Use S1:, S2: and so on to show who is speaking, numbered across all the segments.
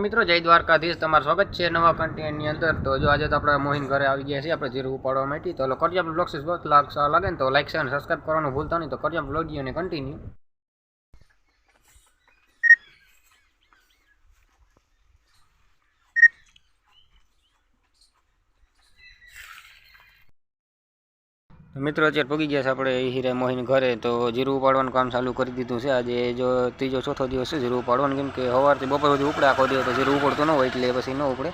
S1: મિત્રો, જય દ્વારકાધીશ. તમારું સ્વાગત છે નવા કન્ટેન્ટની અંદર. તો જો આજે તો આપણે મોહિન ઘરે આવી ગયા છીએ, આપણે જીરું ઉપાડવા માટે. તો કરજો બ્લોગ બહુ લાગ લાગે ને તો લાઈક શેર સબસ્ક્રાઈબ કરવાનું ભૂલતા નહીં. તો કરજો બ્લોગ અને કન્ટિન્યુ મિત્રો અત્યારે પગી ગયા છે આપણે હીરા મોહીને ઘરે, તો જીરું ઉપાડવાનું કામ ચાલુ કરી દીધું છે. આજે જો ત્રીજો, ચોથો દિવસ છે જીરું ઉપાડવાનું, કેમ કે સવારથી બપોર સુધી ઉપડે આખો દિવસ, તો જીરું ઉપડતું ન હોય એટલે પછી ન ઉપડે.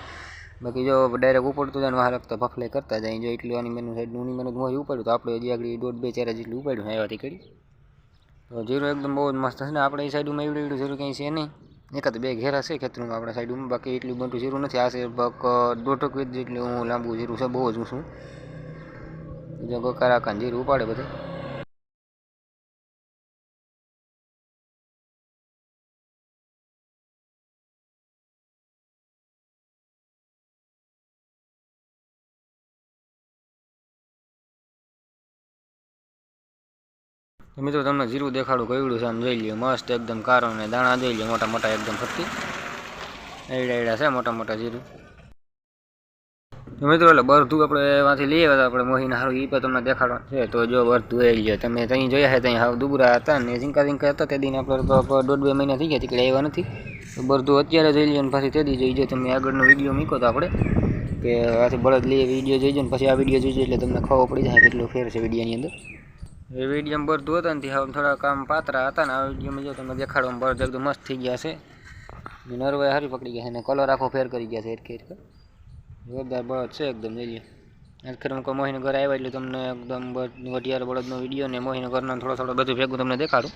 S1: બાકી જો ડાયરેક્ટ ઉપડતું જાય વાહ તો ફફલે કરતા જાય, જો એટલું આની મેનુ સાઈડ ઊની મેનુ મોહી ઉપાડ્યું, તો આપણે હજી આગળ દોઢ, બે, ચાર જેટલું ઉપાડ્યું આવ્યાથી કરી. તો જીરું એકદમ બહુ જ મસ્ત છે ને, આપણે એ સાઈડમાં એવડું એવડું જીરું કંઈ છે નહીં. એકાદ બે ઘેરા છે ખેતરમાં આપણા સાઈડમાં બાકી એટલું મોટું જીરું નથી. આ છે બક દોઢક વીજ જેટલું હું લાંબુ જીરું છે, બહુ જ ઊંચું. જો કરા કંજીર ઉપાડે બધે. મિત્રો, તમને જીરું દેખાડું કયું છે, આમ જોઈ લ્યો, મસ્ત એકદમ કારો ને દાણા જોઈ લ્યો મોટા મોટા એકદમ ફરતી. એડા એડા છે મોટા મોટા જીરું. મિત્રો, એટલે બરધું આપણે એમાંથી લઈએ તો આપણે મોહીને સારું એ પણ તમને દેખાડવા છે. તો જો બરધું એ ગયો, તમે ત્યાં જોયા છે ત્યાં હાવ દુબરા હતા ને ઝીંકા ઝીંકા હતા, તે દિન આપણે દોઢ બે મહિના થઈ ગયા તીકડે આવ્યા નથી. તો બરધું અત્યારે જોઈ લઈએ અને પછી તે દી જોઈ તમે આગળનો વીડિયો મૂકો તો આપણે, કે આથી બળદ લઈએ વીડિયો જોઈજો ને પછી આ વીડિયો જોઈજો એટલે તમને ખબર પડી જાય કેટલો ફેર છે વિડીયોની અંદર. એ વિડીયોમાં બરધું હતા ને ત્યાં થોડા કામ પાતરા હતા ને, આ વિડીયોમાં જો તમે દેખાડવામાં બરધ એકદમ મસ્ત થઈ ગયા છે. નરવાય હારી પકડી ગયા છે અને કલર આખો ફેર કરી ગયા છે એરકે જોરદાર બળદ છે એકદમ લઈ લે કોઈ કોઈ મોહિનગર આવ્યા એટલે તમને એકદમ વઢિયાર બળદનો વીડિયો ને ઘરના થોડો થોડો બધું ભેગું તમને દેખાડું.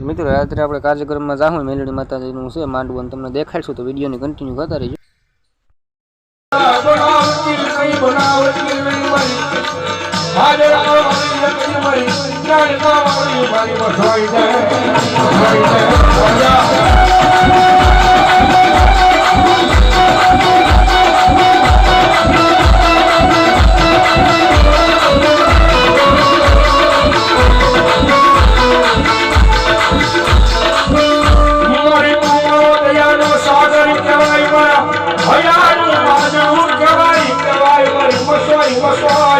S1: મિત્રો, રાત્રે આપણે કાર્યક્રમમાં જાહું, મેલડી માતાજીનું છે, માંડવું તમને દેખાડશું, તો વિડીયોની કન્ટિન્યુ કરતા રહીજો.
S2: બનાવતી નહીં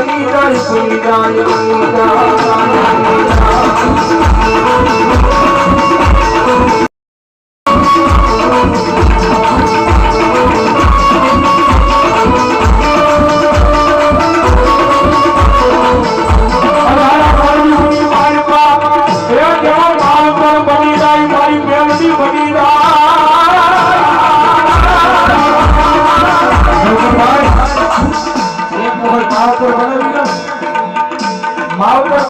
S2: મેમરી બની જાય બની જાય માવતર